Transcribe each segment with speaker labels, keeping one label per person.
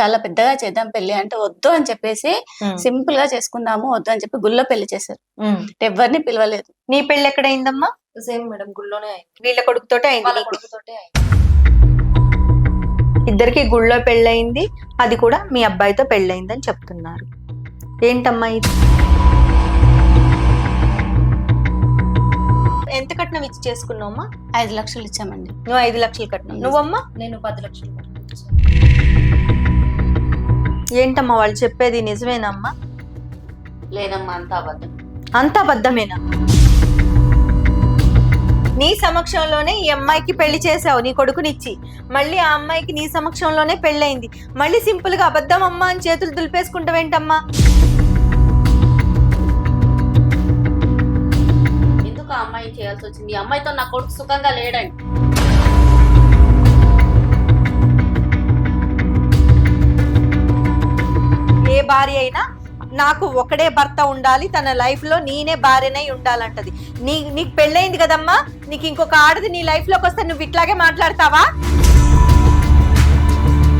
Speaker 1: చాలా పెద్దగా చేద్దాం పెళ్ళి అంటే వద్దు అని చెప్పేసి సింపుల్గా చేసుకుందాము వద్దు అని చెప్పి గుళ్ళో పెళ్ళి చేశారు. ఎవరిని పిలవలేదు.
Speaker 2: నీ పెళ్ళి ఎక్కడైందమ్మా?
Speaker 3: సేమ్ మేడం గుళ్ళోనే అయింది.
Speaker 2: వీళ్ళ కొడుకుతోటే అయింది.
Speaker 3: కొడుకుతోటే అయింది.
Speaker 2: ఇద్దరికి గుళ్ళో పెళ్ళయింది అది కూడా మీ అబ్బాయితో పెళ్ళయిందని చెప్తున్నారు. ఏంటమ్మా ఇది? ఎంత కట్నం ఇచ్చి చేసుకున్నావమ్మా?
Speaker 1: ఐదు లక్షలు ఇచ్చామండి.
Speaker 2: నువ్వు ఐదు లక్షలు కట్నం. నువ్వమ్మా?
Speaker 3: నేను పది లక్షలు కట్టాను.
Speaker 2: ఏంటమ్మా వాళ్ళు చెప్పేది నిజమేనమ్మా?
Speaker 1: లేదమ్మా అంత అబద్ధం.
Speaker 2: అంత అబద్ధమేనా? నీ సమక్షంలోనే ఈ అమ్మాయికి పెళ్ళి చేసావు నీ కొడుకునిచ్చి. మళ్ళీ ఆ అమ్మాయికి నీ సమక్షంలోనే పెళ్ళయింది. మళ్ళీ సింపుల్గా అబద్ధం అమ్మా అని చేతులు దులిపేసుకుంటావేంటమ్మా?
Speaker 1: ఎందుకు ఆ అమ్మాయి చేయాల్సి వచ్చింది? ఈ అమ్మాయితో నా కొడుకు సుఖంగా లేడండి.
Speaker 2: భార్య అయినా నాకు ఒకడే భర్త ఉండాలి తన లైఫ్లో నేనే భార్యనై ఉండాలంటది. నీ నీకు పెళ్ళయింది కదమ్మా? నీకు ఇంకొక ఆడది నీ లైఫ్లోకి వస్తే నువ్వు ఇట్లాగే మాట్లాడతావా?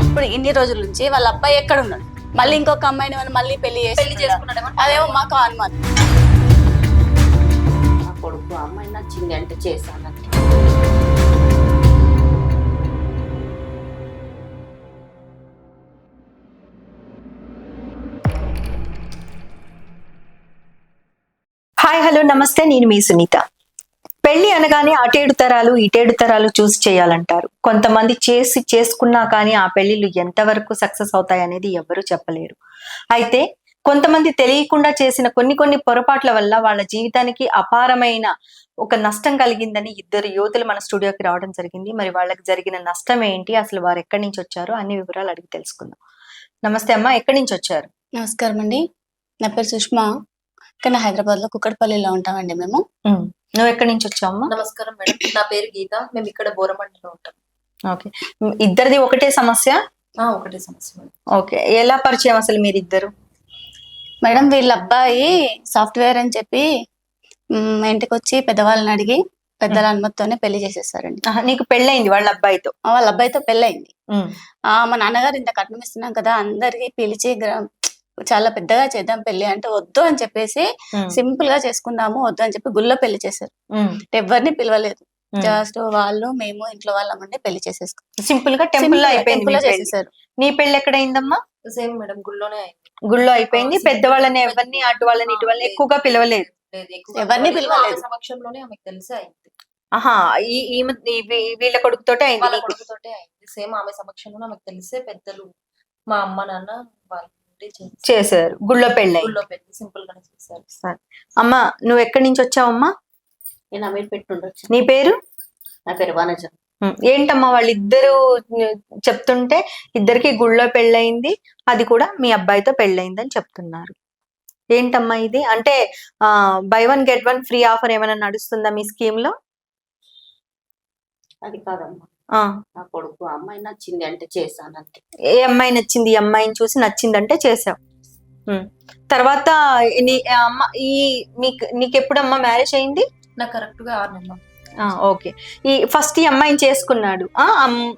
Speaker 1: ఇప్పుడు ఇన్ని రోజుల నుంచి వాళ్ళ అబ్బాయి ఎక్కడ ఉన్నాడు? మళ్ళీ ఇంకొక అమ్మాయిని మనం మళ్ళీ పెళ్ళి
Speaker 3: పెళ్ళి
Speaker 1: చేసి
Speaker 3: చేసుకున్నాడేమో?
Speaker 1: అదేమో మాకు అనుమానం
Speaker 4: కొడుకు అమ్మాయి నచ్చింది అంటే చేశానంటే.
Speaker 2: హాయ్ హలో నమస్తే నేను మీ సునీత. పెళ్ళి అనగానే అటేడు తరాలు ఇటేడు తరాలు చూసి చేయాలంటారు. కొంతమంది చేసి చేసుకున్నా కానీ ఆ పెళ్ళిళ్ళు ఎంతవరకు సక్సెస్ అవుతాయి అనేది ఎవరు చెప్పలేరు. అయితే కొంతమంది తెలియకుండా చేసిన కొన్ని కొన్ని పొరపాట్ల వల్ల వాళ్ళ జీవితానికి అపారమైన ఒక నష్టం కలిగిందని ఇద్దరు యువతులు మన స్టూడియోకి రావడం జరిగింది. మరి వాళ్ళకి జరిగిన నష్టం ఏంటి? అసలు వారు ఎక్కడి నుంచి వచ్చారు? అన్ని వివరాలు అడిగి తెలుసుకుందాం. నమస్తే అమ్మ ఎక్కడి నుంచి వచ్చారు?
Speaker 1: నమస్కారం అండి నా పేరు సుష్మా. కానీ హైదరాబాద్లో కుక్కడపల్లిలో ఉంటామండి మేము.
Speaker 2: నువ్వు ఎక్కడి నుంచి వచ్చావమ్మా?
Speaker 3: నమస్కారం మేడం. నా పేరు గీత. మేము ఇక్కడ బోరమంటలో ఉంటాం.
Speaker 2: ఓకే. ఇద్దరిది ఒకటే సమస్య?
Speaker 3: ఆ, ఒకటే సమస్య
Speaker 2: ఓకే. ఎలా పరిచయం అసలు మీరిద్దరు?
Speaker 1: మేడం వీళ్ళ అబ్బాయి సాఫ్ట్వేర్ అని చెప్పి ఇంటికి వచ్చి పెద్దవాళ్ళని అడిగి పెద్దల అనుమతితోనే పెళ్ళి చేసేసారండి.
Speaker 2: నీకు పెళ్ళయింది వాళ్ళ అబ్బాయితో?
Speaker 1: ఆ, వాళ్ళ అబ్బాయితో పెళ్ళయింది. ఆ మా నాన్నగారు ఇంత కట్నం ఇస్తున్నాం కదా అందరికి పిలిచి గ్ర- చాలా పెద్దగా చేద్దాం పెళ్ళి అంటే వద్దు అని చెప్పేసి సింపుల్గా చేసుకుందాము వద్దు అని చెప్పి గుళ్ళో పెళ్ళి చేశారు. ఎవరిని పిలవలేదు. జస్ట్ వాళ్ళు మేము ఇంట్లో వాళ్ళమండి పెళ్ళి చేసేసుకున్నాం.
Speaker 2: సింపుల్గా టెంపుల్లో అయిపోయింది
Speaker 1: టెంపుల్లో
Speaker 2: పెళ్ళి.
Speaker 1: చేసేసారు.
Speaker 2: నీ పెళ్ళి ఎక్కడైందమ్మా?
Speaker 3: సేమ్ మేడం గుళ్ళోనే అయింది
Speaker 2: గుళ్ళో అయిపోయింది. పెద్దవాళ్ళని ఎవరిని అటు వాళ్ళని ఇటు వాళ్ళని ఎక్కువగా పిలవలేదు.
Speaker 1: ఎవరిని
Speaker 3: పిలవలేదు. సమక్షంలోనే ఆమెకు తెలిసి అయింది.
Speaker 2: ఆహా ఈమె వీళ్ళ కొడుకుతోటే అయింది
Speaker 3: వాళ్ళ. కొడుకుతోటే అయింది. సేమ్ ఆమె సమక్షంలో ఆమెకు తెలిసే పెద్దలు మా అమ్మ నాన్న వాళ్ళు
Speaker 2: చేశారు. గుళ్ళో పెళ్ళి.
Speaker 3: గుళ్ళో పెళ్ళి సింపుల్ గానే చేశారు.
Speaker 2: అమ్మా నువ్వు ఎక్కడి నుంచి వచ్చావమ్మా?
Speaker 4: నేను అమీర్ పెట్టుండొచ్చు
Speaker 2: నీ పేరు?
Speaker 4: నా పేరు వనజ.
Speaker 2: ఏంటమ్మా వాళ్ళిద్దరు చెప్తుంటే ఇద్దరికి గుళ్ళో పెళ్ళయింది అది కూడా మీ అబ్బాయితో పెళ్ళయిందని చెప్తున్నారు. ఏంటమ్మా ఇది? అంటే buy one get one free offer ఏమైనా నడుస్తుందా మీ స్కీమ్లో?
Speaker 4: అది కాదమ్మా. అమ్మాయి నచ్చింది అంటే చేశానంటే
Speaker 2: ఏ అమ్మాయి నచ్చింది? ఈ అమ్మాయిని చూసి నచ్చిందంటే చేసావు ఉమ్. తర్వాత నీ అమ్మ ఈ నీకు నీకు ఎప్పుడమ్మా మ్యారేజ్ అయింది?
Speaker 3: నాకు కరెక్ట్గా ఆరు నెలలు.
Speaker 2: ఆ, ఓకే. ఈ ఫస్ట్ ఈ అమ్మాయిని చేసుకున్నాడు.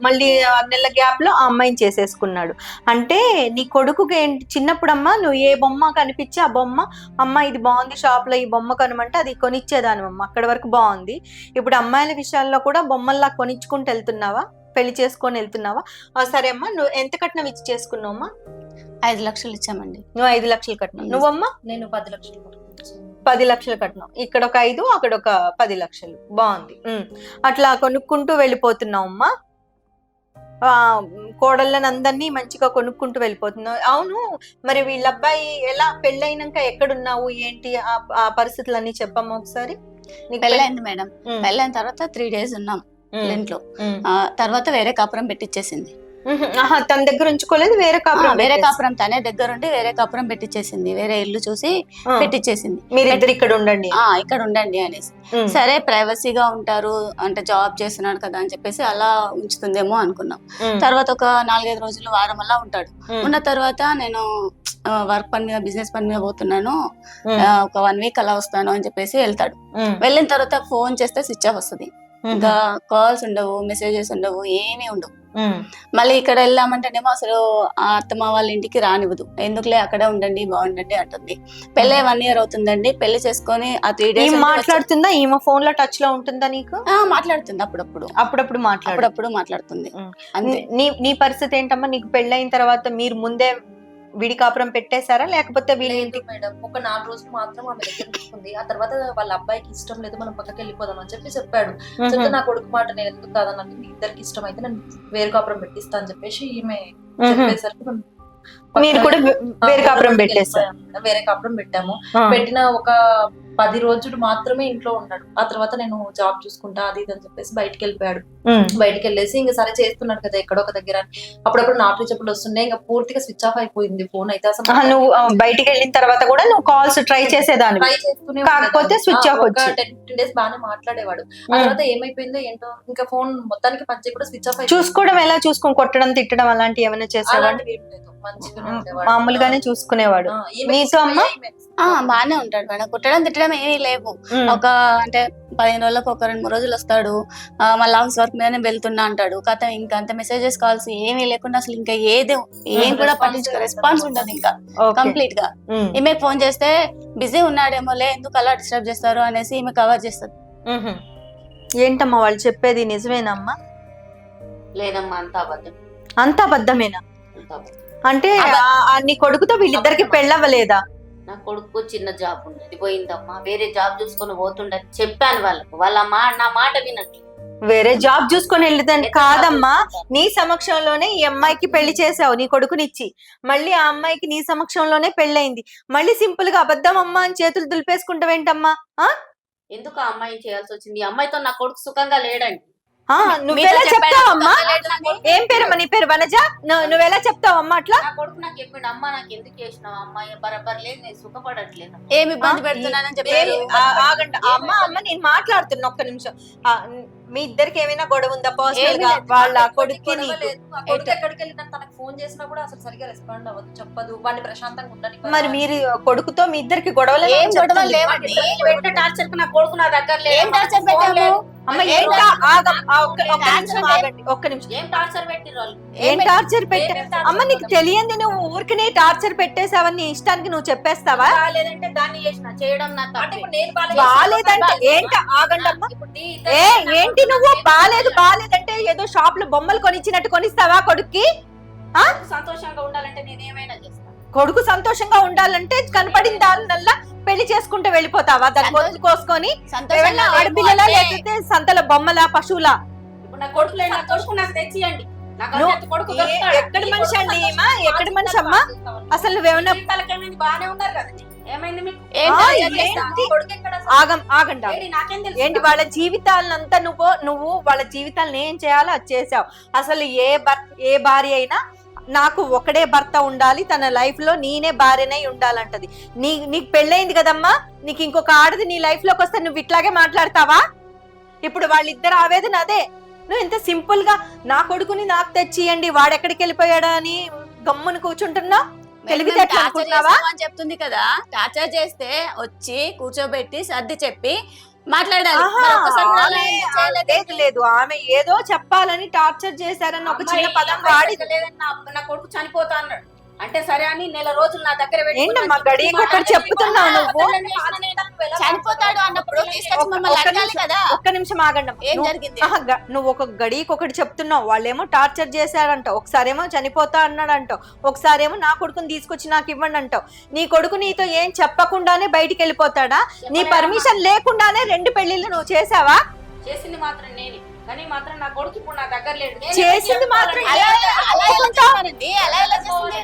Speaker 2: మళ్ళీ ఆరు నెలల గ్యాప్లో ఆ అమ్మాయిని చేసేసుకున్నాడు. అంటే నీ కొడుకుకి ఏంటి చిన్నప్పుడమ్మా నువ్వు ఏ బొమ్మ కనిపించి ఆ బొమ్మ? అమ్మ ఇది బాగుంది షాప్లో ఈ బొమ్మ కొనమంటే అది కొనిచ్చేదాని అమ్మ అక్కడి వరకు బాగుంది. ఇప్పుడు అమ్మాయిల విషయాల్లో కూడా బొమ్మల్లా కొనిచ్చుకుంటూ వెళ్తున్నావా? పెళ్ళి చేసుకొని వెళ్తున్నావా? సరే అమ్మా నువ్వు ఎంత కట్నం ఇచ్చి చేసుకున్నావమ్మా?
Speaker 1: ఐదు లక్షలు ఇచ్చామండి.
Speaker 2: నువ్వు ఐదు లక్షలు కట్నం. నువ్వమ్మా?
Speaker 3: నేను పది లక్షలు.
Speaker 2: పది లక్షలు కట్నం. ఇక్కడ ఒక ఐదు అక్కడ ఒక పది లక్షలు. బాగుంది. అట్లా కొనుక్కుంటూ వెళ్ళిపోతున్నావు అమ్మా ఆ, కోడళ్ళని అందరినీ మంచిగా కొనుక్కుంటూ వెళ్ళిపోతున్నావు. అవును మరి వీళ్ళ అబ్బాయి ఎలా పెళ్ళైనాక ఎక్కడున్నావు? ఏంటి ఆ- పరిస్థితులన్నీ చెప్పమ్మా ఒకసారి.
Speaker 1: పెళ్ళైంది మేడం. పెళ్ళైన తర్వాత త్రీ డేస్ ఉన్నాం. ఇంట్లో తర్వాత వేరే కాపురం పెట్టించేసింది
Speaker 2: తన దగ్గర ఉంచుకోలేదు వేరే కాపురం
Speaker 1: వేరే. కాపురం తనే దగ్గరుండి వేరే కాపురం పెట్టించేసింది వేరే ఇల్లు చూసి పెట్టించేసింది
Speaker 2: మీరిద్దరు ఇక్కడ ఉండండి.
Speaker 1: ఆ ఇక్కడ ఉండండి అనేసి. సరే ప్రైవసీగా ఉంటారు అంటే జాబ్ చేస్తున్నాడు కదా అని చెప్పేసి అలా ఉంచుతుందేమో అనుకున్నాం. తర్వాత ఒక నాలుగైదు రోజులు వారం అలా ఉంటాడు. ఉన్న తర్వాత నేను వర్క్ పని మీద బిజినెస్ పని మీద పోతున్నాను. ఒక వన్ వీక్ అలా వస్తాను అని చెప్పేసి వెళ్తాడు. వెళ్ళిన తర్వాత ఫోన్ చేస్తే స్విచ్ ఆఫ్ వస్తుంది. ఇంకా కాల్స్ ఉండవు మెసేజెస్ ఉండవు ఏమీ ఉండవు. మళ్ళీ ఇక్కడ వెళ్ళామంటేనేమో అసలు ఆ అత్తమ్మ వాళ్ళ ఇంటికి రానివ్వదు. ఎందుకులే అక్కడే ఉండండి బాగుండండి అంటుంది. పెళ్ళే వన్ ఇయర్ అవుతుందండి. పెళ్ళి చేసుకొని ఆ త్రీ డేస్
Speaker 2: మాట్లాడుతుందా? ఈమె ఫోన్లో టచ్లో ఉంటుందా నీకు?
Speaker 1: మాట్లాడుతుంది అప్పుడప్పుడు.
Speaker 2: అప్పుడప్పుడు మాట్లాడు.
Speaker 1: అప్పుడప్పుడు మాట్లాడుతుంది.
Speaker 2: నీ నీ పరిస్థితి ఏంటమ్మా? నీకు పెళ్ళైన తర్వాత మీరు ముందే విడి కాపురం పెట్టేశారా? లేకపోతే వీళ్ళ ఇంటికి
Speaker 3: మేడం. ఒక నాలుగు రోజులు మాత్రం ఆమె దగ్గర ఉంచుకుంది. ఆ తర్వాత వాళ్ళ అబ్బాయికి ఇష్టం లేదు మనం పక్కకి వెళ్ళిపోదాం అని చెప్పి చెప్పాడు. చెప్తే నా కొడుకు మాట నేను ఎందుకు కాదన్నట్టు మీ ఇద్దరికి ఇష్టం అయితే నేను వేరు కాపురం పెట్టిస్తా అని చెప్పేసి ఈమె. చెప్పేసరికి
Speaker 2: మీరు కూడా వేరే కాపురం
Speaker 3: వెళ్ళిపోయాము. వేరే కాపురం పెట్టాము. పెట్టిన ఒక పది రోజులు మాత్రమే ఇంట్లో ఉన్నాడు. ఆ తర్వాత నేను జాబ్ చూసుకుంటా అది ఇది అని చెప్పేసి బయటికి వెళ్ళిపోయాడు. బయటికి వెళ్ళేసి ఇంకా సరే చేస్తున్నాడు కదా ఎక్కడో ఒక దగ్గర. అప్పుడప్పుడు నాటు చెప్పులు వస్తున్నాయి. ఇంకా పూర్తిగా స్విచ్ ఆఫ్ అయిపోయింది ఫోన్ అయితే. అసలు
Speaker 2: నువ్వు బయటికి వెళ్ళిన తర్వాత కూడా నువ్వు కాల్స్ ట్రై చేసేదాన్ని
Speaker 3: ట్రై చేస్తూనే
Speaker 2: కాకపోతే
Speaker 3: ఒక
Speaker 2: వచ్చింది.
Speaker 3: టెన్ ఫిఫ్టీన్ డేస్ బాగానే మాట్లాడేవాడు. ఆ తర్వాత ఏమైపోయిందో ఏంటో ఇంకా ఫోన్ మొత్తానికి పచ్చి కూడా స్విచ్ ఆఫ్
Speaker 2: చూసుకోవడం ఎలా? చూసుకొని కొట్టడం తిట్టడం అలాంటివి ఏమైనా చేసేవాడు మామూలుగానే చూసుకునేవాడు.
Speaker 3: ఈమె
Speaker 2: నీతో అమ్మా?
Speaker 3: ఈమె-
Speaker 1: బానే ఉంటాడు మేడం. కుట్టడం తిట్టడం ఏమీ లేవు. ఒక అంటే పదిహేను రోజులకు ఒక రెండు మూడు రోజులు వస్తాడు. మళ్ళీ ఆఫీస్ వర్క్ మీదనే వెళ్తున్నా అంటాడు. కథ ఇంకా అంత మెసేజెస్ కాల్స్ ఏమీ లేకుండా అసలు ఇంకా ఏది ఏం కూడా పట్టించుకో. రెస్పాన్స్ ఉండదు ఇంకా.
Speaker 2: కంప్లీట్గా.
Speaker 1: ఈమెకు ఫోన్ చేస్తే బిజీ ఉన్నాడేమోలే ఎందుకు అలా డిస్టర్బ్ చేస్తారు? అనేసి ఈమె కవర్ చేస్తుంది.
Speaker 2: ఏంటమ్మా వాళ్ళు చెప్పేది నిజమేనమ్మా
Speaker 4: లేదమ్మా అంత అబద్ధం.
Speaker 2: అంత అబద్ధమేనా?
Speaker 4: అంత అబద్ధం.
Speaker 2: అంటే నీ కొడుకుతో వీళ్ళిద్దరికి. పెళ్ళవ్వలేదా?
Speaker 4: నా కొడుకు చిన్న జాబ్ ఉండేది పోయిందమ్మా. వేరే జాబ్ చూసుకొని పోతుండని చెప్పాను వాళ్ళకు. వాళ్ళ మా నా మాట వినట్లేదు.
Speaker 2: వేరే జాబ్ చూసుకొని వెళ్ళిందని కాదమ్మా. నీ సమక్షంలోనే ఈ అమ్మాయికి పెళ్ళి చేసావు నీ కొడుకునిచ్చి. మళ్ళీ ఆ అమ్మాయికి నీ సమక్షంలోనే పెళ్ళయింది. మళ్ళీ సింపుల్గా అబద్ధం అమ్మా అని చేతులు దులిపేసుకుంటావేంటమ్మా?
Speaker 4: ఎందుకు ఆ అమ్మాయిని చేయాల్సి వచ్చింది? ఈ అమ్మాయితో నా కొడుకు సుఖంగా లేడండి.
Speaker 2: నువ్వెలా చెప్తావమ్మా. ఏం పేరమ్మా నీ పేరు? వనజ? నువ్వు- నువ్వెలా చెప్తావమ్మా అట్లా?
Speaker 4: నా కొడుకు నాకు చెప్పిండు అమ్మ నాకు ఎందుకు చేసినావు? అమ్మాయి బరబర్ లేదు నేను సుఖపడట్లేదు
Speaker 1: ఏమి ఇబ్బంది పెడుతున్నానని
Speaker 2: ఏమి-
Speaker 1: చెప్పారు
Speaker 2: ఆ- ఆగండి. అమ్మ అమ్మ నేను మాట్లాడుతున్నా ఒక్క నిమిషం. మీ ఇద్దరికి ఏమైనా గొడవ ఉందా?
Speaker 1: పర్సనల్గా.
Speaker 2: వాళ్ళ
Speaker 3: కొడుకు ఎక్కడికి వెళ్ళినా తనకు ఫోన్ చేసినా కూడా అసలు సరిగా రెస్పాండ్ అవ్వదు చెప్పదు. వాడిని ప్రశాంతంగా ఉండని
Speaker 2: మరి మీరు కొడుకుతో మీ ఇద్దరికి గొడవలు
Speaker 1: ఏం గొడవలు? లేవండి.
Speaker 4: టార్చర్ నా కొడుకు నా దగ్గర లేదు
Speaker 1: ఏం టార్చర్ పెట్టాము
Speaker 2: అమ్మ ఏంటా? ఒక్క నిమిషం ఆగండి ఒక్క నిమిషం.
Speaker 4: ఏం టార్చర్ పెట్టిరు వాళ్ళు?
Speaker 2: ఏం టార్చర్ పెట్టా అమ్మ నీకు? తెలియంది నువ్వు ఊరికనే టార్చర్ పెట్టేసావని ఇష్టానికి నువ్వు చెప్పేస్తావా?
Speaker 4: బాగాలేదంటే దాన్ని చేసిన చేయడం నా
Speaker 3: బాగాలేదు.
Speaker 2: ఏంట? ఆగండి అమ్మ. ఏ ఏంటి నువ్వు? బాలేదు బాలేదంటే ఏదో షాప్లో బొమ్మలు కొనిచ్చినట్టు కొనిస్తావా కొడుక్కి?
Speaker 4: కొడుకు సంతోషంగా ఉండాలంటే నేను ఏమైనా చేస్తాను
Speaker 2: కొడుకు సంతోషంగా ఉండాలంటే కనపడిన దానినల్లా పెళ్ళి చేసుకుంటూ వెళ్ళిపోతావా? దాని గొంతు కోసుకొని ఆడపిల్లలా లేకపోతే సంతల బొమ్మలా పశువులా?
Speaker 4: ఇప్పుడు నా కొడుకు లేదు నా కొడుకు నాకు తెచ్చియండి. కొడుకు?
Speaker 2: ఎక్కడి మనిషి
Speaker 3: కొడుకు
Speaker 2: అండి? ఎక్కడి మనిషి అమ్మా? అసలు నువ్వేమన్నా
Speaker 4: బాగానే ఉన్నారు కదండి
Speaker 2: ఏంటి?
Speaker 3: కొడుకు
Speaker 2: వాళ్ళ జీవితాలంతా నువ్వు నువ్వు వాళ్ళ జీవితాలను ఏం చేయాలో అది చేసావు. అసలు ఏ ఏ భార్య అయినా నాకు ఒకడే భర్త ఉండాలి తన లైఫ్లో నేనే భార్యనై ఉండాలంటది. నీ నీకు పెళ్ళైంది కదమ్మా? నీకు ఇంకొక ఆడది నీ లైఫ్లోకి వస్తే నువ్వు ఇట్లాగే మాట్లాడతావా? ఇప్పుడు వాళ్ళిద్దరు ఆవేదన అదే. నువ్వు ఇంత సింపుల్గా నా కొడుకుని నాకు తెచ్చియండి వాడెక్కడికి వెళ్ళిపోయాడా అని గమ్మున తెలివితేటలు
Speaker 1: అని చెప్తుంది కదా. టార్చర్ చేస్తే వచ్చి కూర్చోబెట్టి సర్ది చెప్పి మాట్లాడాలి?
Speaker 2: లేదు. ఆమె ఏదో చెప్పాలని టార్చర్ చేశారని ఒక చిన్న పదం వాడి
Speaker 4: సరిగ్గా లేదని నా నా కొడుకు చనిపోతా అన్నాడు. అంటే సరే అని నెల రోజులు నా దగ్గర
Speaker 2: ఏంటమ్మా? చెప్తున్నావు నువ్వు.
Speaker 1: చనిపోతాడు అన్నప్పుడు తీసుకొచ్చి
Speaker 2: ఒక్క-
Speaker 1: మమ్మల్ని
Speaker 2: ఒక్క
Speaker 1: అడగాలి
Speaker 2: నిమిషం.
Speaker 1: కదా?
Speaker 2: ఒక్క నిమిషం ఆగండి
Speaker 1: ఏం జరిగింది?
Speaker 2: నువ్వు ఒక గడికి ఒకటి చెప్తున్నావు. వాళ్ళేమో టార్చర్ చేశారంట. ఒకసారేమో చనిపోతా అన్నాడంటావు ఒకసారేమో నా కొడుకుని తీసుకొచ్చి నాకు ఇవ్వండి అంటావు. నీ కొడుకు నీతో ఏం చెప్పకుండానే బయటికి వెళ్ళిపోతాడా? నీ. పర్మిషన్ లేకుండానే రెండు పెళ్ళిళ్ళు నువ్వు చేసావా
Speaker 4: చేసింది మాత్రం నేనే. కానీ మాత్రం నా కొడుకు ఇప్పుడు నా దగ్గర లేడు.
Speaker 2: చేసింది మాత్రం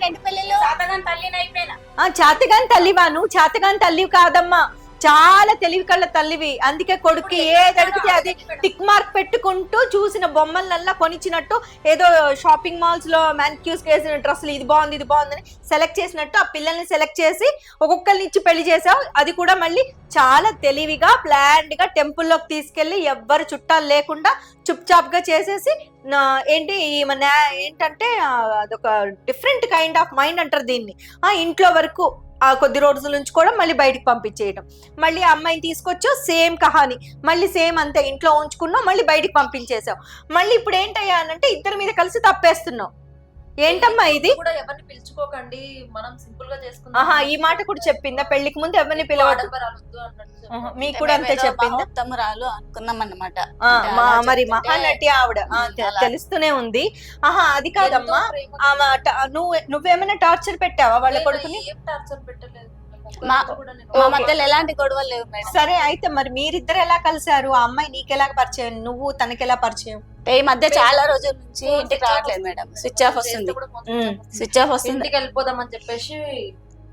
Speaker 1: రెండు పెళ్ళిళ్ళు.
Speaker 4: సాతగాని తల్లిని అయిపోయినా.
Speaker 2: చేతగాని తల్లివా నువ్వు చేతగాని తల్లివి కాదమ్మా. చాలా తెలివి కళ్ళ తల్లివి. అందుకే కొడుక్కి ఏది అడిగితే అది టిక్ మార్క్ పెట్టుకుంటూ చూసిన బొమ్మలల్లా కొనిచ్చినట్టు ఏదో షాపింగ్ మాల్స్లో మ్యాన్క్యూస్ వేసిన డ్రెస్సులు ఇది బాగుంది ఇది బాగుందని సెలెక్ట్ చేసినట్టు ఆ పిల్లల్ని సెలెక్ట్ చేసి ఒక్కొక్కరిని ఇచ్చి పెళ్ళి చేసావు. అది కూడా మళ్ళీ చాలా తెలివిగా ప్లాన్డ్గా టెంపుల్లోకి తీసుకెళ్ళి ఎవ్వరు చుట్టాలు లేకుండా చుప్ చాప్గా చేసేసి ఏంటి మన ఏంటంటే అదొక డిఫరెంట్ కైండ్ ఆఫ్ మైండ్ అంటారు దీన్ని. ఆ ఇంట్లో వరకు ఆ కొద్ది రోజుల నుంచి కూడా మళ్ళీ బయటికి పంపించేయడం మళ్ళీ ఆ అమ్మాయిని తీసుకొచ్చో సేమ్ కహాని. మళ్ళీ సేమ్ అంతే ఇంట్లో ఉంచుకున్నావు మళ్ళీ బయటికి పంపించేసావు మళ్ళీ ఇప్పుడు ఏంటయ్యా అంటే ఇద్దరి మీద కలిసి తప్పేస్తున్నావు. ఏంటమ్మా ఇది?
Speaker 3: కూడా ఎవరిని పిలుచుకోకండి. మనం సింపుల్గా చేసుకుందాం.
Speaker 2: ఆహా ఈ మాట కూడా చెప్పిందా? పెళ్ళికి ముందు ఎవరిని పిలవద్దు?
Speaker 3: ఆడంబరాలు వద్దు అన్నట్టు చెప్పారు.
Speaker 2: ఆహా, మీకు కూడా అంతే చెప్పిందా?
Speaker 1: ఉత్తమరాలు అనుకున్నాం అన్నమాట.
Speaker 2: ఆ,
Speaker 1: అంటే
Speaker 2: మా మరి
Speaker 1: చెప్తుంటే
Speaker 2: మహానటి ఆవిడ. ఆ, తె-
Speaker 1: అలా.
Speaker 2: తెలుస్తూనే ఉంది. ఆహా అది కాదమ్మా.
Speaker 3: ఎంతో ప్రేమగా
Speaker 2: ఆమె ట- నువ్వు నువ్వేమైనా టార్చర్ పెట్టావా వాళ్ళ
Speaker 3: నేను
Speaker 2: కొడుకుని?
Speaker 3: ఏం టార్చర్ పెట్టలేదు.
Speaker 1: మా- మా. మధ్యలో ఎలాంటి గొడవలు లేవు మేడం
Speaker 2: సరే అయితే మరి మీరిద్దరు ఎలా కలిసారు ఆ అమ్మాయి నీకెలా పరిచయం నువ్వు తనకెలా పరిచయం
Speaker 1: ఈ మధ్య చాలా రోజుల నుంచి ఇంటికి రావట్లేదు మేడం స్విచ్ ఆఫ్ వస్తుంది.
Speaker 3: స్విచ్ ఆఫ్ వస్తుంది. ఇంటికి వెళ్ళిపోదాం అని చెప్పేసి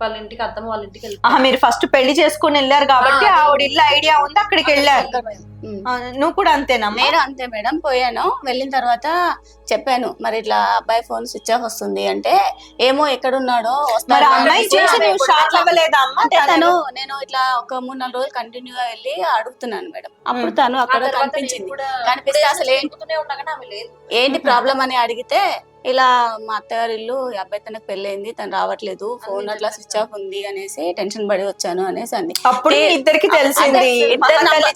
Speaker 3: వాళ్ళ ఇంటికి అత్తమ్మ వాళ్ళ ఇంటికి
Speaker 2: ఆహా మీరు ఫస్ట్ పెళ్ళి చేసుకుని వెళ్ళారు కాబట్టి
Speaker 3: ఆ,
Speaker 2: ఆవిడ ఇల్లు ఐడియా ఉంది అక్కడికి వెళ్ళారు.
Speaker 1: ఉమ్.
Speaker 2: ఆ, నువ్వు కూడా అంతేనమ్మా
Speaker 1: నేను అంతే మేడం పోయాను. వెళ్ళిన తర్వాత చెప్పాను మరి ఇట్లా అబ్బాయి ఫోన్ స్విచ్ ఆఫ్ వస్తుంది అంటే ఏమో ఎక్కడున్నాడో వస్తాడు
Speaker 2: మరి ఆ. అమ్మాయి చూసి నువ్వు షాక్ అవ్వలేదా అమ్మా?
Speaker 1: అంటే
Speaker 2: తను
Speaker 1: తను నేను ఇట్లా ఒక మూడు నాలుగు రోజులు కంటిన్యూ గా వెళ్ళి అడుగుతున్నాను మేడం. అప్పుడు. తను
Speaker 3: ఆ
Speaker 1: అక్కడ
Speaker 3: తర్వాత నేను
Speaker 1: కనిపించింది.
Speaker 3: కూడా
Speaker 1: కనిపిస్తే అసలు ఏం-
Speaker 3: వెతుకుతూనే ఉన్నా కానీ ఆమె లేదు.
Speaker 1: ఏంటి ప్రాబ్లం అని అడిగితే ఇలా మా అత్తగారి ఇల్లు ఈ అబ్బాయి తనకు పెళ్ళైంది తను రావట్లేదు ఫోన్ అట్లా స్విచ్ ఆఫ్ ఉంది అనేసి టెన్షన్ పడి వచ్చాను అనేసి అంది.
Speaker 2: అప్పుడు ఇద్దరికి తెలిసింది.
Speaker 1: ఇద్దరు నంబర్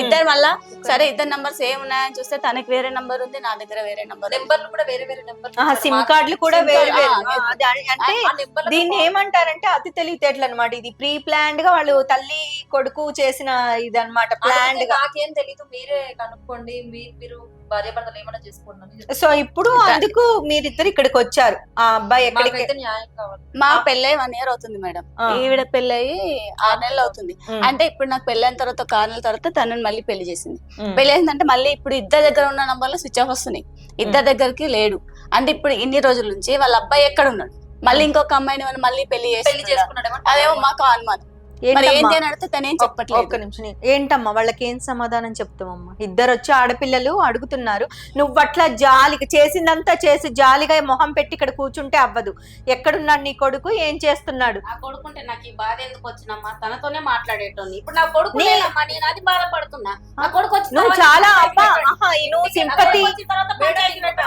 Speaker 1: ఇద్దరు మళ్ళా సరే ఇద్దరు నంబర్స్ ఏం ఉన్నాయని చూస్తే తనకి వేరే నంబర్ ఉంది నా దగ్గర వేరే నంబర్
Speaker 3: నెంబర్లు కూడా వేరే వేరే నెంబర్
Speaker 2: సిమ్ కార్డులు కూడా వేరు వేరు. అంటే దీన్ని ఏమంటారంటే అతి తెలివితేటలు అనమాట ఇది ప్రీ ప్లాన్డ్గా వాళ్ళు తల్లి కొడుకు చేసిన ఇది అనమాట ప్లాన్డ్గా.
Speaker 3: నాకేం తెలీదు మీరే కనుక్కోండి మీ- మీరు భార్య భర్తలు ఏమైనా చేసుకోండి.
Speaker 2: సో ఇప్పుడు అందుకు మీరిద్దరు ఇక్కడికి వచ్చారు. ఆ అబ్బాయి ఎక్కడికి
Speaker 3: మాకైతే న్యాయం కావాలి.
Speaker 1: మా పెళ్ళై వన్ ఇయర్ అవుతుంది మేడం. ఈవిడ పెళ్ళయి ఆరు నెలలు అవుతుంది. అంటే ఇప్పుడు నాకు పెళ్ళైన తర్వాత ఒక ఆరు నెలల తర్వాత తనని మళ్ళీ పెళ్ళి చేసింది. పెళ్ళి అయిందంటే మళ్ళీ ఇప్పుడు ఇద్దరు దగ్గర ఉన్న నంబర్లు స్విచ్ ఆఫ్ వస్తున్నాయి. ఇద్దరి దగ్గరికి లేడు. అంటే ఇప్పుడు ఇన్ని రోజుల నుంచి వాళ్ళ అబ్బాయి ఎక్కడ ఉన్నాడు? మళ్ళీ ఇంకొక అమ్మాయిని మళ్ళీ పెళ్ళి
Speaker 3: పెళ్ళి
Speaker 1: చేసి
Speaker 3: చేసుకున్నాడేమో
Speaker 1: అదేమో మాకు అనుమానం.
Speaker 2: ఏంటమ్మా? వాళ్ళకి ఏం సమాధానం చెప్తామమ్మా ఇద్దరు వచ్చి ఆడపిల్లలు అడుగుతున్నారు. నువ్వు అట్లా జాలిగా చేసిందంతా చేసి జాలిగా మొహం పెట్టి ఇక్కడ కూర్చుంటే అవ్వదు. ఎక్కడున్నాడు నీ కొడుకు? ఏం చేస్తున్నాడు?
Speaker 4: నా కొడుకుంటే నాకు ఈ బాధ ఎందుకు వచ్చినమ్మా తనతోనే మాట్లాడేటోని ఇప్పుడు నా కొడుకు నేను అది బాధపడుతున్నా. నా కొడుకు వచ్చిన
Speaker 2: నువ్వు చాలా అమ్మా. ఆహా, ఈ నువ్వు సింపతి.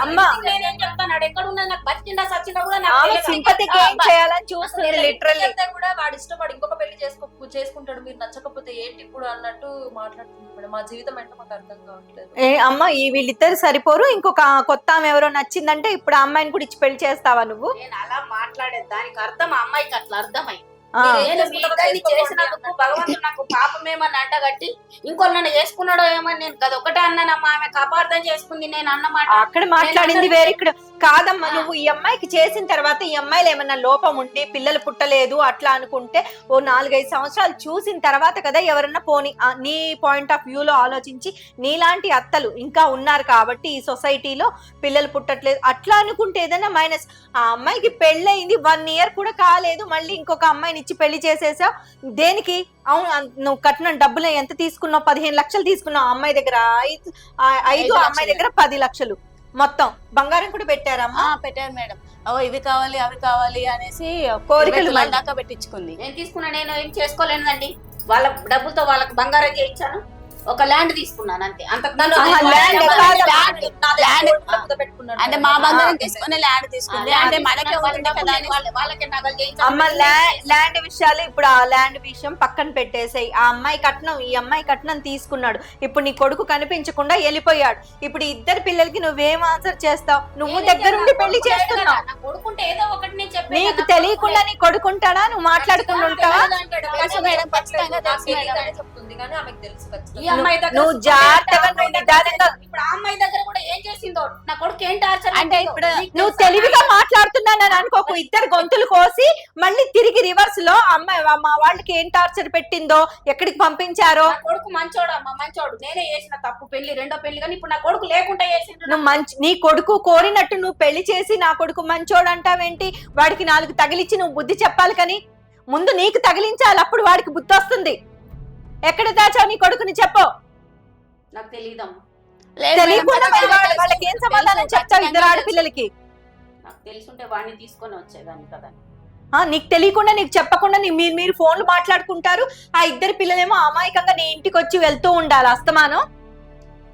Speaker 2: అమ్మా.
Speaker 4: నేనేం చెప్తాను ఎక్కడ ఉన్నది నాకు బతికిందా సచ్చిందా కూడా నాకు
Speaker 2: ఆమె
Speaker 4: తెలియదు.
Speaker 2: సింపతి
Speaker 4: ఆ,
Speaker 2: గెయిన్
Speaker 4: బా-
Speaker 2: చేయాలని చూస్తుంది లిటరల్లీ
Speaker 3: చెప్తే కూడా వాడి ఇష్టం వాడు ఇంకొక పెళ్ళి చేసుకో చేసుకుంటాడు మీరు నచ్చకపోతే ఏంటి ఇప్పుడు అన్నట్టు మాట్లాడుతుంది మేడం. మా జీవితం అంటే మాకు అర్థం కావట్లేదు.
Speaker 2: ఏ అమ్మ ఈ వీళ్ళిద్దరు సరిపోరు. ఇంకొక కొత్త ఆమె ఎవరో నచ్చిందంటే ఇప్పుడు ఆ అమ్మాయిని కూడా ఇచ్చి పెళ్ళి చేస్తావా నువ్వు?
Speaker 4: నేను అలా మాట్లాడేది దానికి అర్థం ఆ అమ్మాయికి అట్లా అర్థమై
Speaker 2: ఆ,
Speaker 3: మీరే-
Speaker 4: నేను మీ ఇద్దరిని చేసినందుకు భగవంతుడు నాకు పాపమేమని అంటగట్టి ఇంకొన్న చేసుకున్నాడో ఏమని నేను కదా ఒకటే అన్నానమ్మా ఆమె అపార్థం చేసుకుంది నేను అన్నమాట
Speaker 2: అక్కడ మాట్లాడింది వేరే ఇక్కడ కాదమ్మా నువ్వు ఈ అమ్మాయికి చేసిన తర్వాత ఈ అమ్మాయిలో ఏమన్నా లోపం ఉండి పిల్లలు పుట్టలేదు అట్లా అనుకుంటే ఓ నాలుగైదు సంవత్సరాలు చూసిన తర్వాత కదా ఎవరన్నా పోని నీ పాయింట్ ఆఫ్ వ్యూలో ఆలోచించి నీలాంటి అత్తలు ఇంకా ఉన్నారు కాబట్టి ఈ సొసైటీలో పిల్లలు పుట్టట్లేదు. అట్లా అనుకుంటే ఏదైనా మైనస్ ఆ అమ్మాయికి పెళ్ళయింది వన్ ఇయర్ కూడా కాలేదు మళ్ళీ ఇంకొక అమ్మాయిని ఇచ్చి పెళ్ళి చేసేసావు. దేనికి? అవును నువ్వు కట్టిన డబ్బులు ఎంత తీసుకున్నావు? పదిహేను లక్షలు తీసుకున్నావు. అమ్మాయి దగ్గర ఐదు ఐదు అమ్మాయి. దగ్గర పది లక్షలు. మొత్తం. బంగారం కూడా పెట్టారమ్మా
Speaker 1: పెట్టారు మేడం. ఓ ఇవి కావాలి అవి కావాలి అనేసి
Speaker 2: కోరికలు.
Speaker 1: దాకా పెట్టించుకుంది.
Speaker 4: నేను తీసుకున్నా నేను ఏం చేసుకోలేనండి వాళ్ళ డబ్బులతో వాళ్ళకి బంగారం చేయించాను. ఒక ల్యాండ్ తీసుకున్నాను అంతే.
Speaker 3: దగ్గర పెట్టుకున్నాడు.
Speaker 1: అంటే. మా బంగారం. తీసుకుని ల్యాండ్ తీసుకుంది. అంటే మనకే
Speaker 4: వాళ్ళకి
Speaker 2: అమ్మ ల్యాండ్ విషయాలు ఇప్పుడు ఆ ల్యాండ్ విషయం పక్కన పెట్టేసాయి. ఆ అమ్మాయి కట్నం ఈ అమ్మాయి కట్నం తీసుకున్నాడు. ఇప్పుడు నీ కొడుకు కనిపించకుండా వెళ్ళిపోయాడు. ఇప్పుడు ఇద్దరు పిల్లలకి నువ్వేం ఆన్సర్ చేస్తావు? నువ్వు దగ్గరుండి పెళ్ళి చేస్తున్నావు. నీకు తెలియకుండా నీ కొడుకుంటాడా? నువ్వు మాట్లాడుకుంటూ
Speaker 3: చెప్తుంది కానీ ఆమెకు తెలుసు
Speaker 4: ఈ. అమ్మాయి దగ్గర
Speaker 2: నువ్వు జాగ్రత్తగా నువ్వు నిదానంగా
Speaker 4: ఇప్పుడు ఆ అమ్మాయి దగ్గర కూడా ఏం చేసిందో నా కొడుకు ఏం టార్చర్
Speaker 1: అంటే ఇప్పుడు
Speaker 2: నువ్వు తెలివిగా మాట్లాడుతున్నానని అనుకోకు ఇద్దరు గొంతులు కోసి మళ్ళీ తిరిగి రివర్స్లో అమ్మాయి మా వాళ్ళకి ఏం టార్చర్ పెట్టిందో ఎక్కడికి పంపించారో?
Speaker 4: నా కొడుకు మంచోడు? అమ్మ మంచోడు. నేనే చేసిన తప్పు పెళ్ళి రెండో పెళ్ళి కానీ ఇప్పుడు నా కొడుకు లేకుండా చేసిండు
Speaker 2: నువ్వు మంచి నీ కొడుకు కోరినట్టు నువ్వు పెళ్ళి చేసి నా కొడుకు మంచోడు అంటావేంటి? వాడికి నాలుగు తగిలిచ్చి నువ్వు బుద్ధి చెప్పాలి కానీ ముందు నీకు తగిలించాలి అప్పుడు వాడికి బుద్ధి వస్తుంది. ఎక్కడ దాచావు నీ కొడుకుని చెప్పు.
Speaker 4: నాకు తెలియదమ్మా
Speaker 2: తెలియకుండా మరి వాళ్ళ-. వాళ్ళకి ఏం సమాధానం చెప్తావు ఇద్దరు ఆడపిల్లలకి?
Speaker 4: నాకు తెలుసుంటే వాడిని తీసుకొని వచ్చేదాన్ని కదా.
Speaker 2: ఆ, నీకు తెలియకుండా నీకు చెప్పకుండా నీ మీరు మీరు ఫోన్లు మాట్లాడుకుంటారు. ఆ ఇద్దరు పిల్లలేమో అమాయకంగా నీ ఇంటికి వచ్చి వెళ్తూ ఉండాలి అస్తమానం.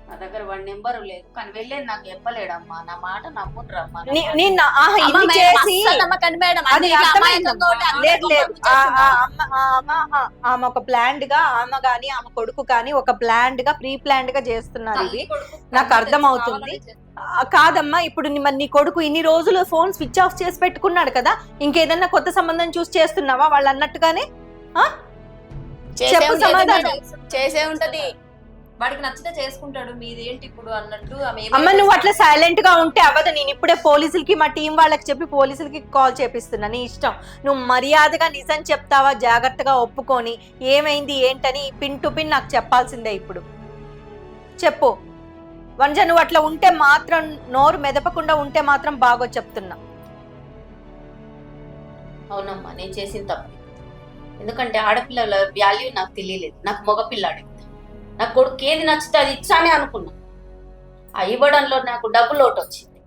Speaker 4: నా దగ్గర వాడి నెంబర్ లేదు కానీ వెళ్ళేది నాకు చెప్పలేడమ్మా నా మాట నమ్ముండ్రమ్మా నా
Speaker 2: నీ-
Speaker 4: మాట.
Speaker 2: నిన్న ఆహా,
Speaker 1: అమ్మ,
Speaker 2: ఇన్ని
Speaker 1: మేడం
Speaker 2: చేసి
Speaker 1: అస్సలు నమ్మకండి మేడం
Speaker 2: అది
Speaker 1: అది ఇట్లా
Speaker 2: అర్థమైంది
Speaker 1: అమాయకంతోటి
Speaker 2: అమ్మా.
Speaker 1: అందరికీ
Speaker 2: లేదు లేదు ఆ-
Speaker 1: పంపించేస్తున్నారు.
Speaker 2: ఆ అమ్మ ఆ అమ్మ ఆ- ఆమె ఒక ప్లాండ్గా ఆమె గాని ఆమె కొడుకు కానీ ఒక ప్లాండ్గా ప్రీ ప్లాండ్గా చేస్తున్నారు ఇది నాకు అర్థమవుతుంది. ఆ, కాదమ్మా ఇప్పుడు నీ- మరి నీ కొడుకు ఇన్ని రోజులు ఫోన్ స్విచ్ ఆఫ్ చేసి పెట్టుకున్నాడు కదా ఇంకేదన్నా కొత్త సంబంధం చూసి చేస్తున్నావా వాళ్ళు అన్నట్టుగానే
Speaker 1: చేసే
Speaker 2: చెప్పు
Speaker 1: ఉంటది
Speaker 2: సమాధానం.
Speaker 1: మేడం. చేసే ఉంటది
Speaker 3: వాడికి నచ్చితే చేసుకుంటాడు మీది ఏంటి ఇప్పుడు అన్నట్టు
Speaker 2: అమ్మ నువ్వు అట్లా. సైలెంట్గా ఉంటే అవ్వదు. నేను ఇప్పుడే పోలీసులకి మా టీం వాళ్ళకి చెప్పి పోలీసులకి కాల్ చేపిస్తున్నా. నీ ఇష్టం. నువ్వు మర్యాదగా నిజం చెప్తావా జాగ్రత్తగా ఒప్పుకొని ఏమైంది ఏంటని పిన్ టు పిన్ నాకు చెప్పాల్సిందే ఇప్పుడు. చెప్పు. వంజ నువ్వు అట్లా ఉంటే మాత్రం నోరు మెదపకుండా ఉంటే మాత్రం బాగో చెప్తున్నా.
Speaker 4: అవునమ్మా నేను చేసిన తప్పు. ఎందుకంటే ఆడపిల్లల వాల్యూ నాకు తెలియలేదు. నాకు మగపిల్లాడు నా కొడుకు ఏది నచ్చితే అది ఇచ్చానే అనుకున్నా. ఆ ఇవ్వడంలో నాకు డబ్బు లోటు వచ్చింది.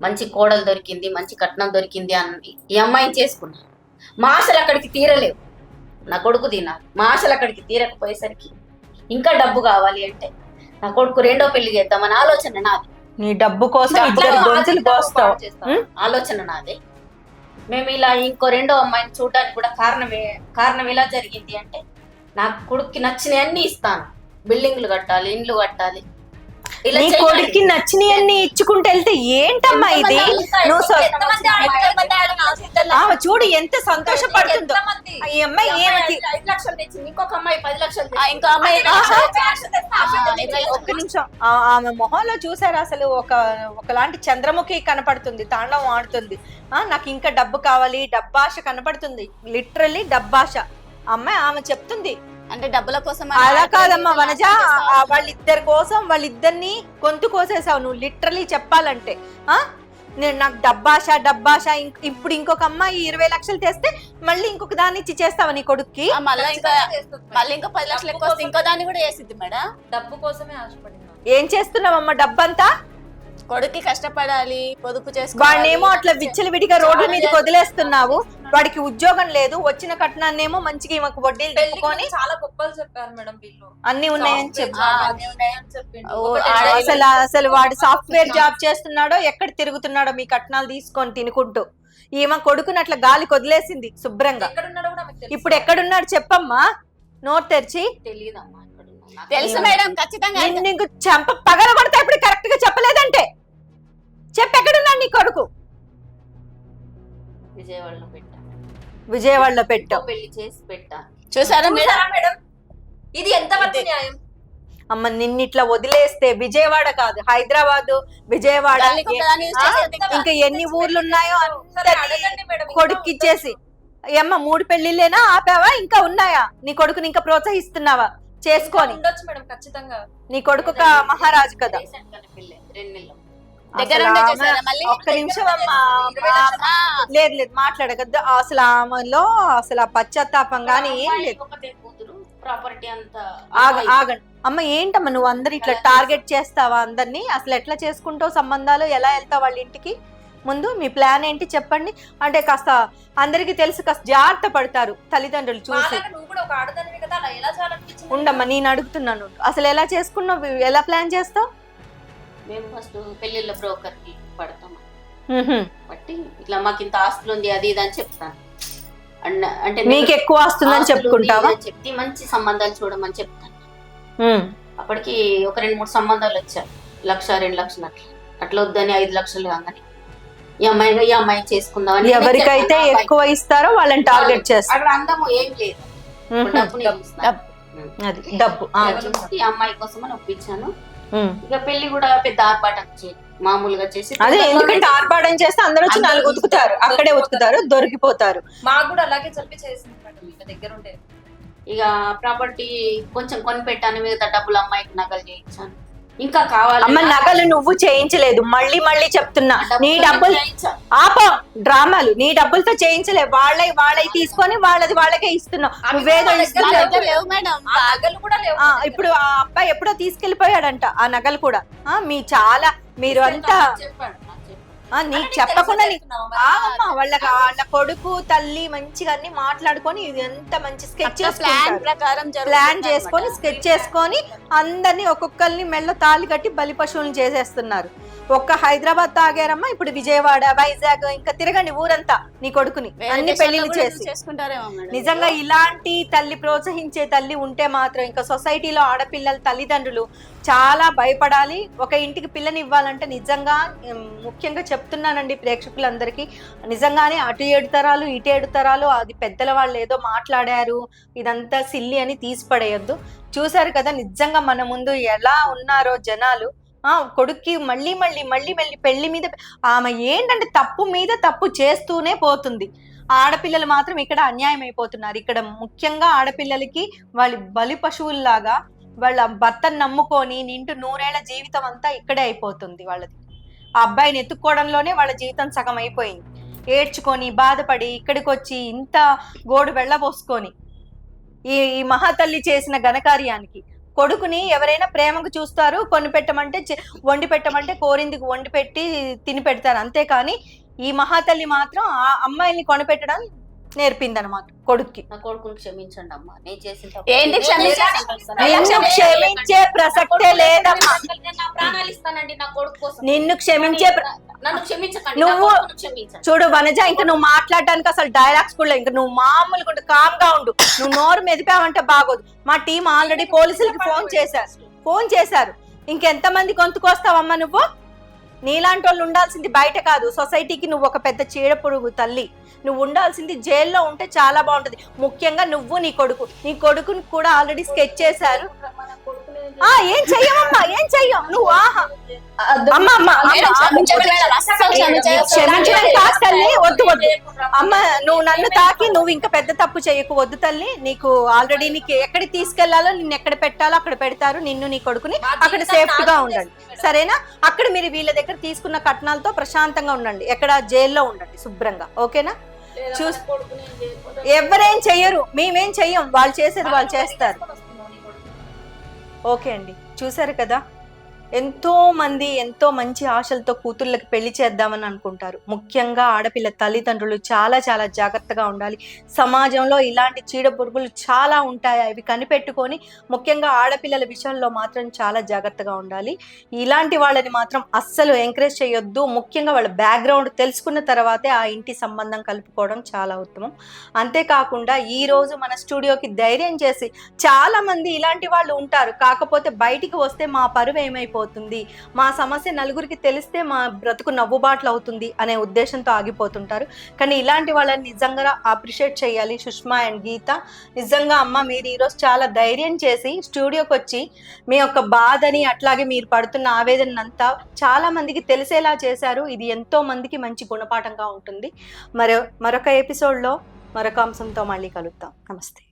Speaker 4: మంచి కోడలు దొరికింది మంచి కట్నం దొరికింది అని ఈ అమ్మాయిని చేసుకున్నా. మా ఆశలు అక్కడికి తీరలేవు. నా కొడుకు తినాలి. మా ఆశలు అక్కడికి తీరకపోయేసరికి ఇంకా డబ్బు కావాలి అంటే నా కొడుకు రెండో పెళ్ళి చేద్దామని ఆలోచన నాది.
Speaker 2: నీ డబ్బు కోసం ఇద్దరు గొంతులు కోస్తావు?
Speaker 4: ఆలోచన నాదే. మేము ఇలా ఇంకో రెండో అమ్మాయిని చూడడానికి కూడా కారణం కారణం ఎలా జరిగింది అంటే నా కొడుక్కి నచ్చినవన్నీ ఇస్తాను. బిల్డింగ్లు కట్టాలి ఇండ్లు కట్టాలి. ఇలా
Speaker 2: నీ. కొడుక్కి నచ్చినవన్నీ ఇచ్చుకుంటూ వెళ్తే ఏంటమ్మా ఇది? నువ్వు చూడు ఎంత సంతోషపడుతుందో? ఈ అమ్మాయి ఏమకి
Speaker 4: ఐదు- లక్షలు తెచ్చింది ఇంకొక అమ్మాయి పది లక్షలు.
Speaker 1: ఇంకో అమ్మాయి
Speaker 2: ఒక్క నిమిషం. ఆమె మొహంలో చూసారు అసలు ఒక ఒకలాంటి చంద్రముఖి కనపడుతుంది తాండవం ఆడుతుంది. ఆ నాకు ఇంకా డబ్బు కావాలి డబ్బాష కనపడుతుంది లిటరల్లీ డబ్బాష అమ్మాయి ఆమె చెప్తుంది
Speaker 1: అంటే డబ్బుల కోసం
Speaker 2: అలా కాదమ్మా వనజ వాళ్ళిద్దరి కోసం వాళ్ళిద్దరిని గొంతు కోసేసావు నువ్వు లిటరలీ చెప్పాలంటే. ఆ? నేను నాకు డబ్బాష డబ్బాష ఇంక్- ఇప్పుడు ఇంకొక అమ్మాయి ఇరవై లక్షలు తెస్తే మళ్ళీ ఇంకొక దాన్ని ఇచ్చి చేస్తావా నీ కొడుక్కి?
Speaker 1: మళ్ళీ ఇంకా. మళ్ళీ ఇంకా పది లక్షలు ఎక్కువ వస్తే ఇంకో దాన్ని కూడా వేసిద్ది మేడం.
Speaker 3: డబ్బు కోసమే ఆశపడింది
Speaker 2: ఏం చేస్తున్నావమ్మా డబ్బంతా?
Speaker 1: కొడుక్కి కష్టపడాలి పొదుపు
Speaker 2: వాడినేమో అట్లా విచ్చలు విడిగా రోడ్ల మీద వదిలేస్తున్నావు. వాడికి ఉద్యోగం లేదు వచ్చిన కట్నాన్నేమో మంచిగా ఈమెకు వడ్డీలు
Speaker 3: ముందు చాలా గొప్పలు చెప్పారు మేడం వీళ్ళు.
Speaker 2: అన్ని ఉన్నాయని చెప్పు.
Speaker 1: ఆ,
Speaker 3: అన్ని ఉన్నాయని చెప్పిండు.
Speaker 1: ఓ,
Speaker 3: ఒకటే
Speaker 1: ఆడ-
Speaker 3: డ్రైవర్
Speaker 2: అసలు అసలు వాడు సాఫ్ట్వేర్ జాబ్ చేస్తున్నాడో ఎక్కడ తిరుగుతున్నాడో మీ కట్నాలు తీసుకొని తినుకుంటూ. ఈమె కొడుకుని అట్లా గాలి వదిలేసింది శుభ్రంగా. ఇప్పుడు ఎక్కడున్నాడు చెప్పమ్మా? నోరు తెరిచి.
Speaker 4: తెలియదమ్మా
Speaker 1: తెలుసు. మేడం ఖచ్చితంగా
Speaker 2: నీకు చెంప పగల కొడతా ఇప్పుడు కరెక్ట్గా చెప్పలేదంటే? చెప్పు ఎక్కడున్నాడు నీ కొడుకు?
Speaker 4: విజయవాడలో పెట్టా.
Speaker 2: విజయవాడలో
Speaker 4: ఇంకో
Speaker 2: పెట్టావు
Speaker 4: పెళ్ళి చేసి పెట్టా.
Speaker 1: చూసారా మేడం?
Speaker 3: ఇది ఎంతవరకు
Speaker 2: అమ్మ
Speaker 3: న్యాయం?
Speaker 2: నిన్ను ఇట్లా వదిలేస్తే విజయవాడ కాదు హైదరాబాద్ విజయవాడ
Speaker 1: ఇంకా.
Speaker 2: ఎన్ని ఊర్లు ఉన్నాయో కొడుకు ఇచ్చేసి. అమ్మ మూడు పెళ్ళిళ్ళేనా ఆపావా? ఇంకా ఉన్నాయా? నీ కొడుకుని ఇంకా ప్రోత్సహిస్తున్నావా? చేసుకొని.
Speaker 3: ఉండొచ్చు మేడం ఖచ్చితంగా.
Speaker 2: నీ కొడుకు మహారాజు కదా.
Speaker 4: రెండు నెలలు.
Speaker 2: ఒక్క నిమిషం అమ్మా లేదు లేదు మాట్లాడగద్దు అసలు ఆమెలో అసలు ఆ పశ్చాత్తాపం గానీ ఏం లేదు.
Speaker 4: ప్రాపర్టీ అంతా
Speaker 2: ఆగ. ఆగండి. అమ్మ ఏంటమ్మా నువ్వు అందరు ఇట్లా టార్గెట్ చేస్తావా అందరినీ? అసలు ఎట్లా చేసుకుంటావు సంబంధాలు? ఎలా వెళ్తావు వాళ్ళ ఇంటికి? ముందు మీ ప్లాన్ ఏంటి చెప్పండి. అంటే కాస్త అందరికి తెలిసి కాస్త జాగ్రత్త పడతారు తల్లిదండ్రులు చూసి.
Speaker 3: మాలాగా నువ్వు కూడా ఒక ఆడదానివి కదా అలా ఎలా చేయాలనిపించింది?
Speaker 2: ఉండమ్మా నేను అడుగుతున్నాను. అసలు ఎలా చేసుకున్నావు? ఎలా ప్లాన్ చేస్తావు?
Speaker 4: మేము ఫస్ట్ పెళ్ళిళ్ళ బ్రోకర్కి పడతాం. బట్టి ఇట్లా మాకు ఇంత ఆస్తులు ఉంది అది ఇది అని చెప్తాను. అంటే
Speaker 2: నీకు ఎక్కువ
Speaker 4: ఉంది
Speaker 2: చెప్పుకుంటావా?
Speaker 4: చెప్తే మంచి సంబంధాలు చూడమని చెప్తాను. అప్పటికి ఒక రెండు మూడు సంబంధాలు వచ్చాయి. లక్ష రెండు లక్షలు అట్లా. అట్లా వద్దని ఐదు లక్షలు కాగానే. ఈ అమ్మాయి ఈ అమ్మాయి చేసుకుందాం అని
Speaker 2: ఎవరికైతే ఎక్కువ ఇస్తారో వాళ్ళని టార్గెట్ చేస్తారు
Speaker 4: అక్కడ అందము ఏం లేదు. డబ్బు.
Speaker 2: డబ్బు.
Speaker 4: ఈ అమ్మాయి కోసం అని ఒప్పించాను. ఇక పెళ్ళి కూడా పెద్ద ఆర్భాటం మామూలుగా చేసి
Speaker 2: అదే ఎందుకంటే ఆర్భాటం చేస్తే అందరూ వచ్చి నాలుగు ఉతుకుతారు అక్కడే ఉతుకుతారు దొరికిపోతారు.
Speaker 3: మాకు కూడా అలాగే చెప్పి చేసింది మేడం ఇక దగ్గర ఉంటే
Speaker 4: ఇక ప్రాపర్టీ కొంచెం కొని పెట్టాను మిగతా డబ్బులు అమ్మాయికి నగలు చేయించాను. ఇంకా కావాలి.
Speaker 2: అమ్మ నగలు నువ్వు చేయించలేదు. మళ్ళీ మళ్ళీ చెప్తున్నా.
Speaker 4: ఆ
Speaker 2: నీ
Speaker 4: డబ్బులు.
Speaker 2: ఆపం డ్రామాలు. నీ డబ్బులతో చేయించలే. వాళ్ళై వాళ్ళై తీసుకొని వాళ్ళది వాళ్ళకే ఇస్తున్నావు. నువ్వేదో ఇస్తున్నావు. ఇప్పుడు ఆ అబ్బాయి ఎప్పుడో తీసుకెళ్ళిపోయాడంట ఆ నగలు కూడా. ఆ మీ చాలా మీరు అంతా
Speaker 4: నాకు
Speaker 2: చెప్పకుండా ఆగమ్మా వాళ్ళ వాళ్ళ కొడుకు తల్లి మంచిగా అన్ని మాట్లాడుకొని ఇది ఎంత మంచి స్కెచ్
Speaker 1: ప్లాన్ ప్రకారం
Speaker 2: ప్లాన్ చేసుకొని స్కెచ్ చేసుకొని అందరినీ ఒక్కొక్కరిని మెళ్ళ తాళి కట్టి బలి పశువులను చేసేస్తున్నారు. ఒక్క హైదరాబాద్ తాగారమ్మా ఇప్పుడు విజయవాడ వైజాగ్ ఇంకా తిరగండి ఊరంతా నీ కొడుకుని. అన్ని పెళ్ళిళ్ళు చేసి. నిజంగా ఇలాంటి తల్లి ప్రోత్సహించే తల్లి ఉంటే మాత్రం ఇంకా సొసైటీలో ఆడపిల్లల తల్లిదండ్రులు చాలా భయపడాలి. ఒక ఇంటికి పిల్లని ఇవ్వాలంటే నిజంగా ముఖ్యంగా చెప్తున్నానండి ప్రేక్షకులందరికీ. నిజంగానే అటు ఏడు తరాలు ఇటు ఏడు తరాలు అది పెద్దల వాళ్ళు ఏదో మాట్లాడారు ఇదంతా సిల్లి అని తీసి పడేయొద్దు. చూశారు కదా నిజంగా మన ముందు ఎలా ఉన్నారో జనాలు. ఆ కొడుక్కి మళ్ళీ మళ్ళీ మళ్ళీ మళ్ళీ పెళ్ళి మీద ఆమె ఏంటంటే తప్పు మీద తప్పు చేస్తూనే పోతుంది. ఆడపిల్లలు మాత్రం ఇక్కడ అన్యాయం అయిపోతున్నారు. ఇక్కడ ముఖ్యంగా ఆడపిల్లలకి వాళ్ళ బలి పశువుల్లాగా వాళ్ళ భర్తను నమ్ముకొని నింటు నూరేళ్ళ జీవితం అంతా ఇక్కడే అయిపోతుంది వాళ్ళది. ఆ అబ్బాయిని ఎత్తుక్కోవడంలోనే వాళ్ళ జీవితం సగం అయిపోయింది. ఏడ్చుకొని బాధపడి ఇక్కడికి వచ్చి ఇంత గోడు వెళ్ళబోసుకొని ఈ ఈ మహాతల్లి చేసిన ఘనకార్యానికి కొడుకుని ఎవరైనా ప్రేమకు చూస్తారు కొని పెట్టమంటే వండి పెట్టమంటే కోరిందికి వండి పెట్టి తిని పెడతారు. అంతేకాని ఈ మహాతల్లి మాత్రం ఆ అమ్మాయిల్ని కొనిపెట్టడం నేర్పింది అనమాట కొడుక్కి.
Speaker 4: నా కొడుకుని క్షమించండి అమ్మా నేను చేసిన
Speaker 1: ఏంటి క్షమించాలి?
Speaker 2: నిన్ను క్షమించే ప్రసక్తే లేదమ్మా.
Speaker 4: నేను నా ప్రాణాలు ఇస్తానండి నా కొడుకు కోసం.
Speaker 2: నిన్ను క్షమించే ప్ర-
Speaker 4: నన్ను క్షమించకండి
Speaker 2: నువ్వు-
Speaker 4: నా కొడుకును క్షమించండి.
Speaker 2: చూడు వనజ ఇంకా నువ్వు మాట్లాడడానికి అసలు డైలాగ్స్ కూడా లేవు. ఇంకా నువ్వు మామూలుగా ఉండు కామ్గా ఉండు. నువ్వు నోరు మెదిపావంటే బాగోదు. మా టీం ఆల్రెడీ పోలీసులకి ఫోన్ చేశారు. ఫోన్ చేశారు. ఇంకెంత మంది గొంతుకొస్తావమ్మా నువ్వు? నీలాంటి వాళ్ళు ఉండాల్సింది బయట కాదు. సొసైటీకి నువ్వు ఒక పెద్ద చీడ పొడుగు తల్లి. నువ్వు ఉండాల్సింది జైల్లో ఉంటే చాలా బాగుంటది. ముఖ్యంగా నువ్వు నీ కొడుకు. నీ కొడుకుని కూడా ఆల్రెడీ స్కెచ్ చేశారు. ఆ ఏం చెయ్యవమ్మా? ఏం చెయ్యం నువ్వు ఆహా. అమ్మ అమ్మ
Speaker 1: క్షమించండి
Speaker 2: కాదు తల్లి వద్దు వద్దు. అమ్మ నువ్వు నన్ను తాకి నువ్వు ఇంకా పెద్ద తప్పు చేయకు వద్దు తల్లి. నీకు ఆల్రెడీ నీకు ఎక్కడికి తీసుకెళ్ళాలో నిన్ను ఎక్కడ పెట్టాలో అక్కడ పెడతారు నిన్ను నీ కొడుకుని అక్కడ సేఫ్గా ఉండండి. సరేనా? అక్కడ మీరు వీళ్ళ దగ్గర తీసుకున్న కట్నాలతో ప్రశాంతంగా ఉండండి. ఎక్కడ? జైల్లో ఉండండి శుభ్రంగా. ఓకేనా? చూస్- ఎవరేం చెయ్యరు. మేమేం చెయ్యం? వాళ్ళు చేసేది వాళ్ళు చేస్తారు. ఓకే అండి. చూశారు కదా? ఎంతో మంది ఎంతో మంచి ఆశలతో కూతుళ్ళకి పెళ్ళి చేద్దామని అనుకుంటారు. ముఖ్యంగా ఆడపిల్ల తల్లిదండ్రులు చాలా చాలా జాగ్రత్తగా ఉండాలి. సమాజంలో ఇలాంటి చీడ పురుగులు చాలా ఉంటాయి? అవి కనిపెట్టుకొని ముఖ్యంగా ఆడపిల్లల విషయంలో మాత్రం చాలా జాగ్రత్తగా ఉండాలి. ఇలాంటి వాళ్ళని మాత్రం అస్సలు ఎంకరేజ్ చేయొద్దు. ముఖ్యంగా వాళ్ళ బ్యాక్గ్రౌండ్ తెలుసుకున్న తర్వాతే ఆ ఇంటి సంబంధం కలుపుకోవడం చాలా ఉత్తమం. అంతేకాకుండా ఈ రోజు మన స్టూడియోకి ధైర్యం చేసి చాలా మంది ఇలాంటి వాళ్ళు ఉంటారు. కాకపోతే బయటికి వస్తే మా పరువు ఏమైపోతుంది మా సమస్య నలుగురికి తెలిస్తే మా బ్రతుకు నవ్వుబాట్లు అవుతుంది అనే ఉద్దేశంతో ఆగిపోతుంటారు. కానీ ఇలాంటి వాళ్ళని నిజంగా అప్రిషియేట్ చేయాలి సుష్మా అండ్ గీత. నిజంగా అమ్మ మీరు ఈరోజు చాలా ధైర్యం చేసి స్టూడియోకి వచ్చి మీ యొక్క బాధని అట్లాగే మీరు పడుతున్న ఆవేదన అంతా చాలా మందికి తెలిసేలా చేశారు. ఇది ఎంతో మందికి మంచి గుణపాఠంగా ఉంటుంది. మరో మరొక ఎపిసోడ్లో మరొక అంశంతో మళ్ళీ కలుద్దాం. నమస్తే.